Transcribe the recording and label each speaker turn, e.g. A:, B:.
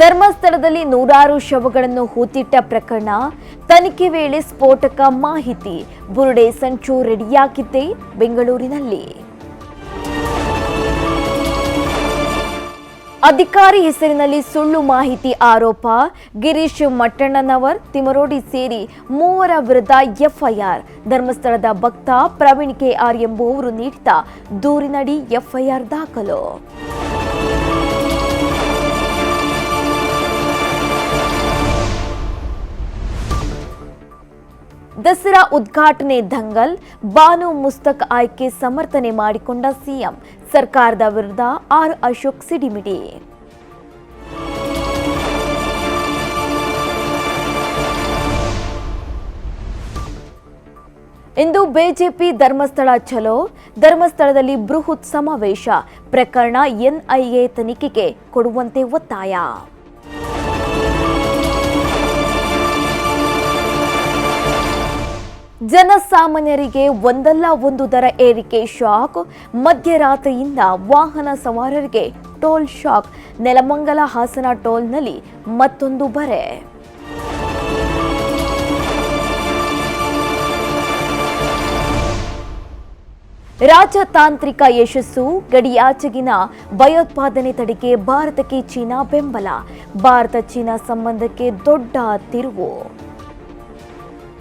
A: ಧರ್ಮಸ್ಥಳದಲ್ಲಿ ನೂರಾರು ಶವಗಳನ್ನು ಹೂತಿಟ್ಟ ಪ್ರಕರಣ. ತನಿಖೆ ವೇಳೆ ಸ್ಫೋಟಕ ಮಾಹಿತಿ. ಬುರುಡೆ ಸಂಚು ರೆಡಿಯಾಗಿದ್ದೆ ಬೆಂಗಳೂರಿನಲ್ಲಿ. ಅಧಿಕಾರಿ ಹೆಸರಿನಲ್ಲಿ ಸುಳ್ಳು ಮಾಹಿತಿ ಆರೋಪ. ಗಿರೀಶ್ ಮಟ್ಟಣ್ಣನವರ್, ತಿಮರೋಡಿ ಸೇರಿ ಮೂವರ ವಿರುದ್ಧ ಎಫ್ಐಆರ್. ಧರ್ಮಸ್ಥಳದ ಭಕ್ತ ಪ್ರವೀಣ್ ಕೆಆರ್ ಎಂಬುವವರು ನೀಡಿದ ದೂರಿನಡಿ ಎಫ್ಐಆರ್ ದಾಖಲು. ದಸರಾ ಉದ್ಘಾಟನೆ ದಂಗಲ್, ಬಾನು ಮುಸ್ತಕ್ ಆಯ್ಕೆ ಸಮರ್ಥನೆ ಮಾಡಿಕೊಂಡ ಸಿಎಂ, ಸರ್ಕಾರದ ವಿರುದ್ಧ ಆರ್ ಅಶೋಕ್ ಸಿಡಿಮಿಡಿ. ಇಂದು ಬಿಜೆಪಿ ಧರ್ಮಸ್ಥಳ ಚಲೋ ಧರ್ಮಸ್ಥಳದಲ್ಲಿ ಬೃಹತ್ ಸಮಾವೇಶ, ಪ್ರಕರಣ ಎನ್ಐಎ ತನಿಖೆಗೆ ಕೊಡುವಂತೆ ಒತ್ತಾಯ. ಜನಸಾಮಾನ್ಯರಿಗೆ ಒಂದಲ್ಲ ಒಂದು ದರ ಏರಿಕೆ ಶಾಕ್. ಮಧ್ಯರಾತ್ರಿಯಿಂದ ವಾಹನ ಸವಾರರಿಗೆ ಟೋಲ್ ಶಾಕ್. ನೆಲಮಂಗಲ ಹಾಸನ ಟೋಲ್ನಲ್ಲಿ ಮತ್ತೊಂದು ಬರೆ. ರಾಜತಾಂತ್ರಿಕ ಯಶಸ್ಸು, ಗಡಿಯಾಚೆಗಿನ ಭಯೋತ್ಪಾದನೆ ತಡೆಗೆ ಭಾರತಕ್ಕೆ ಚೀನಾ ಬೆಂಬಲ. ಭಾರತ ಚೀನಾ ಸಂಬಂಧಕ್ಕೆ ದೊಡ್ಡ ತಿರುವು.